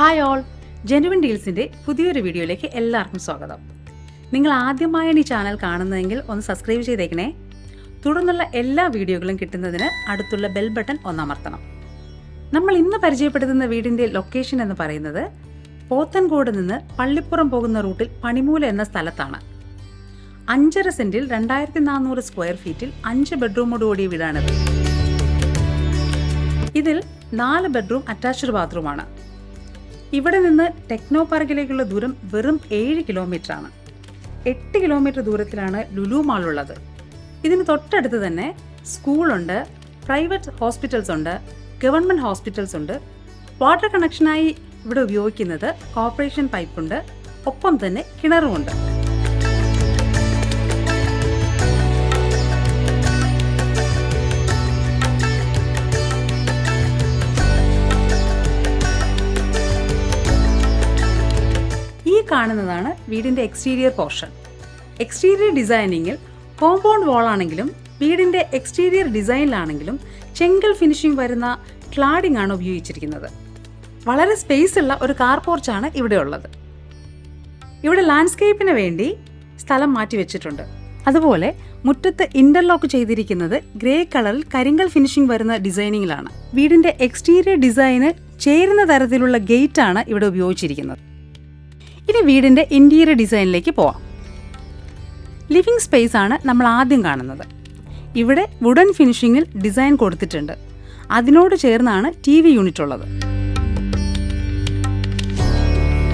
Hi all genuine ഡീൽസിന്റെ പുതിയൊരു വീഡിയോയിലേക്ക് എല്ലാവർക്കും സ്വാഗതം. നിങ്ങൾ ആദ്യമായാണ് ഈ ചാനൽ കാണുന്നതെങ്കിൽ ഒന്ന് സബ്സ്ക്രൈബ് ചെയ്തേക്കണേ. തുടർന്നുള്ള എല്ലാ വീഡിയോകളും കിട്ടുന്നതിന് അടുത്തുള്ള ബെൽ ബട്ടൺ ഒന്നമർത്തണം നമ്മൾ ഇന്ന് പരിചയപ്പെടുത്തുന്ന വീടിന്റെ ലൊക്കേഷൻ എന്ന് പറയുന്നത് പോത്തൻകോട് നിന്ന് പള്ളിപ്പുറം പോകുന്ന റൂട്ടിൽ പണിമൂല എന്ന സ്ഥലത്താണ്. അഞ്ചര സെന്റിൽ രണ്ടായിരത്തി നാനൂറ് സ്ക്വയർ ഫീറ്റിൽ അഞ്ച് ബെഡ്റൂമോട് കൂടിയ വീടാണിത്. ഇതിൽ നാല് ബെഡ്റൂം അറ്റാച്ച്ഡ് ബാത്റൂമാണ് ഇവിടെ നിന്ന് ടെക്നോ പാർക്കിലേക്കുള്ള ദൂരം വെറും ഏഴ് കിലോമീറ്റർ ആണ് എട്ട് കിലോമീറ്റർ ദൂരത്തിലാണ് ലുലു മാൾ ഉള്ളത്. ഇതിന് തൊട്ടടുത്ത് തന്നെ സ്കൂളുണ്ട് പ്രൈവറ്റ് ഹോസ്പിറ്റൽസ് ഉണ്ട് ഗവൺമെന്റ് ഹോസ്പിറ്റൽസ് ഉണ്ട്. വാട്ടർ കണക്ഷനായി ഇവിടെ ഉപയോഗിക്കുന്നത് കോർപ്പറേഷൻ പൈപ്പുണ്ട് ഒപ്പം തന്നെ കിണറുമുണ്ട്. കാണുന്നതാണ് വീടിന്റെ എക്സ്റ്റീരിയർ പോർഷൻ എക്സ്റ്റീരിയർ ഡിസൈനിങ്ങിൽ കോമ്പൗണ്ട് വാൾ ആണെങ്കിലും വീടിന്റെ എക്സ്റ്റീരിയർ ഡിസൈനിലാണെങ്കിലും ചെങ്കൽ ഫിനിഷിംഗ് വരുന്ന ക്ലാഡിംഗ് ആണ് ഉപയോഗിച്ചിരിക്കുന്നത്. വളരെ സ്പേസ് ഉള്ള ഒരു കാർ പോർച്ചാണ് ഇവിടെ ഉള്ളത്. ഇവിടെ ലാൻഡ്സ്കേപ്പിന് വേണ്ടി സ്ഥലം മാറ്റി വെച്ചിട്ടുണ്ട്. അതുപോലെ മുറ്റത്ത് ഇന്റർലോക്ക് ചെയ്തിരിക്കുന്നത് ഗ്രേ കളറിൽ കരിങ്കൽ ഫിനിഷിംഗ് വരുന്ന ഡിസൈനിങ്ങിലാണ് വീടിന്റെ എക്സ്റ്റീരിയർ ഡിസൈന് ചേരുന്ന തരത്തിലുള്ള ഗേറ്റ് ആണ് ഇവിടെ ഉപയോഗിച്ചിരിക്കുന്നത്. ഇനി വീടിന്റെ ഇന്റീരിയർ ഡിസൈനിലേക്ക് പോവാം. ലിവിംഗ് സ്പേസ് ആണ് നമ്മൾ ആദ്യം കാണുന്നത്. ഇവിടെ വുഡൻ ഫിനിഷിങ്ങിൽ ഡിസൈൻ കൊടുത്തിട്ടുണ്ട്. അതിനോട് ചേർന്നാണ് ടി വി യൂണിറ്റ് ഉള്ളത്.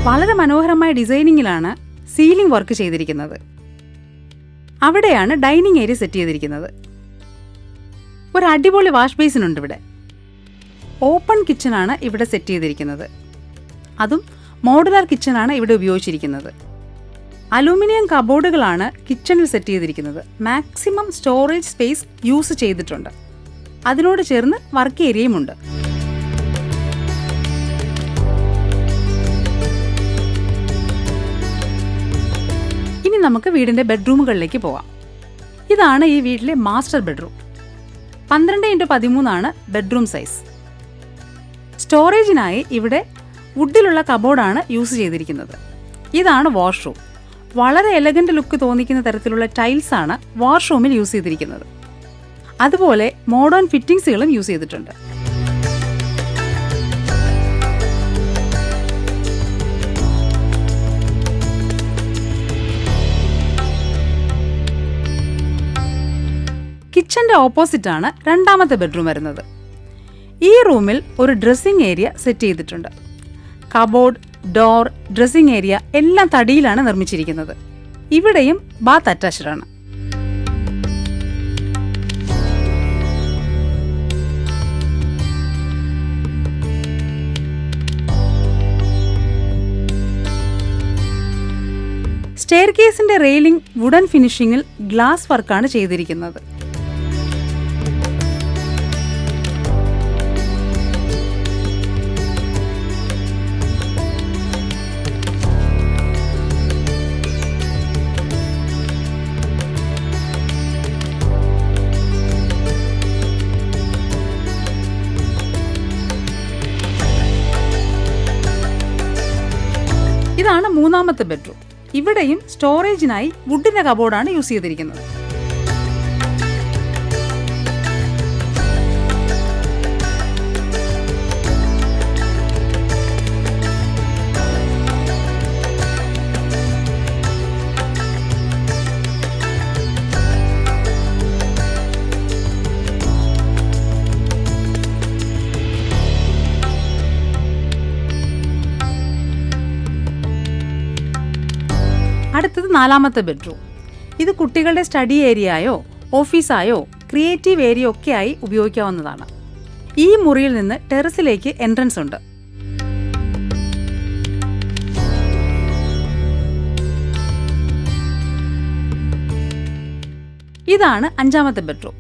വളരെ മനോഹരമായ ഡിസൈനിങ്ങിലാണ് സീലിംഗ് വർക്ക് ചെയ്തിരിക്കുന്നത്. അവിടെയാണ് ഡൈനിങ് ഏരിയ സെറ്റ് ചെയ്തിരിക്കുന്നത്. ഒരു അടിപൊളി വാഷ് ബേസിനുണ്ട് ഇവിടെ. ഓപ്പൺ കിച്ചണാണ് ഇവിടെ സെറ്റ് ചെയ്തിരിക്കുന്നത്. അതും മോഡുലാർ കിച്ചണാണ് ഇവിടെ ഉപയോഗിച്ചിരിക്കുന്നത്. അലൂമിനിയം കബോർഡുകളാണ് കിച്ചണിൽ സെറ്റ് ചെയ്തിരിക്കുന്നത്. മാക്സിമം സ്റ്റോറേജ് സ്പേസ് യൂസ് ചെയ്തിട്ടുണ്ട്. അതിനോട് ചേർന്ന് വർക്ക് ഏരിയയുമുണ്ട് ഇനി നമുക്ക് വീടിന്റെ ബെഡ്റൂമുകളിലേക്ക് പോവാം. ഇതാണ് ഈ വീട്ടിലെ മാസ്റ്റർ ബെഡ്റൂം. പന്ത്രണ്ട് ഇന്റു പതിമൂന്നാണ് ബെഡ്റൂം സൈസ്. സ്റ്റോറേജിനായി ഇവിടെ വുഡിലുള്ള കബോർഡാണ് യൂസ് ചെയ്തിരിക്കുന്നത്. ഇതാണ് വാഷ്റൂം. വളരെ എലഗന്റ് ലുക്ക് തോന്നിക്കുന്ന തരത്തിലുള്ള ടൈൽസാണ് വാഷ്റൂമിൽ യൂസ് ചെയ്തിരിക്കുന്നത്. അതുപോലെ മോഡേൺ ഫിറ്റിംഗ്സുകളും യൂസ് ചെയ്തിട്ടുണ്ട്. കിച്ചന്റെ ഓപ്പോസിറ്റാണ് രണ്ടാമത്തെ ബെഡ്റൂം വരുന്നത്. ഈ റൂമിൽ ഒരു ഡ്രസ്സിംഗ് ഏരിയ സെറ്റ് ചെയ്തിട്ടുണ്ട്. കബോർഡ് ഡോർ ഡ്രസ്സിംഗ് ഏരിയ എല്ലാം തടിയിലാണ് നിർമ്മിച്ചിരിക്കുന്നത്. ഇവിടെയും ബാത്ത് അറ്റാച്ച്ഡ് ആണ്. സ്റ്റെയർ കേസിന്റെ റെയിലിംഗ് വുഡൻ ഫിനിഷിംഗിൽ ഗ്ലാസ് വർക്കാണ് ചെയ്തിരിക്കുന്നത്. ഇതാണ് മൂന്നാമത്തെ ബെഡ്റൂം. ഇവിടെയും സ്റ്റോറേജിനായി വുഡിന്റെ കബോർഡാണ് യൂസ് ചെയ്തിരിക്കുന്നത്. അടുത്തത് നാലാമത്തെ ബെഡ്റൂം. ഇത് കുട്ടികളുടെ സ്റ്റഡി ഏരിയയോ ഓഫീസായോ ക്രിയേറ്റീവ് ഏരിയ ഒക്കെയായി ഉപയോഗിക്കാവുന്നതാണ്. ഈ മുറിയിൽ നിന്ന് ടെറസിലേക്ക് എൻട്രൻസ് ഉണ്ട്. ഇതാണ് അഞ്ചാമത്തെ ബെഡ്റൂം.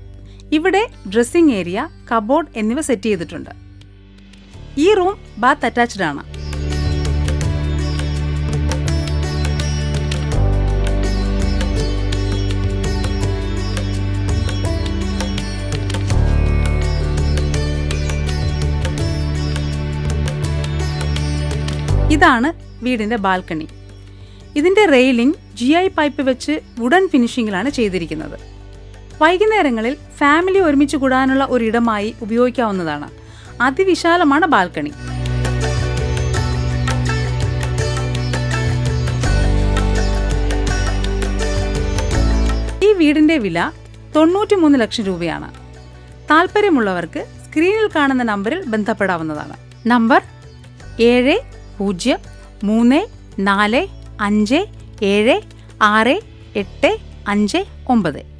ഇവിടെ ഡ്രസ്സിംഗ് ഏരിയ കബോർഡ് എന്നിവ സെറ്റ് ചെയ്തിട്ടുണ്ട്. ഈ റൂം ബാത്ത് അറ്റാച്ച്ഡ് ആണ്. ഇതാണ് വീടിന്റെ ബാൽക്കണി. ഇതിന്റെ റെയിലിംഗ് ജി ഐ പൈപ്പ് വെച്ച് വുഡൻ ഫിനിഷിങ്ങിലാണ് ചെയ്തിരിക്കുന്നത്. വൈകുന്നേരങ്ങളിൽ ഫാമിലി ഒരുമിച്ച് കൂടാനുള്ള ഒരിടമായി ഉപയോഗിക്കാവുന്നതാണ്. അതിവിശാലമാണ് ബാൽക്കണി. ഈ വീടിന്റെ വില തൊണ്ണൂറ്റി മൂന്ന് ലക്ഷം രൂപയാണ്. താല്പര്യമുള്ളവർക്ക് സ്ക്രീനിൽ കാണുന്ന നമ്പറിൽ ബന്ധപ്പെടാവുന്നതാണ്. നമ്പർ ഏഴ് പൂജ്യം മൂന്ന് നാല് അഞ്ച് ഏഴ് ആറ് എട്ട് അഞ്ച് ഒമ്പത്.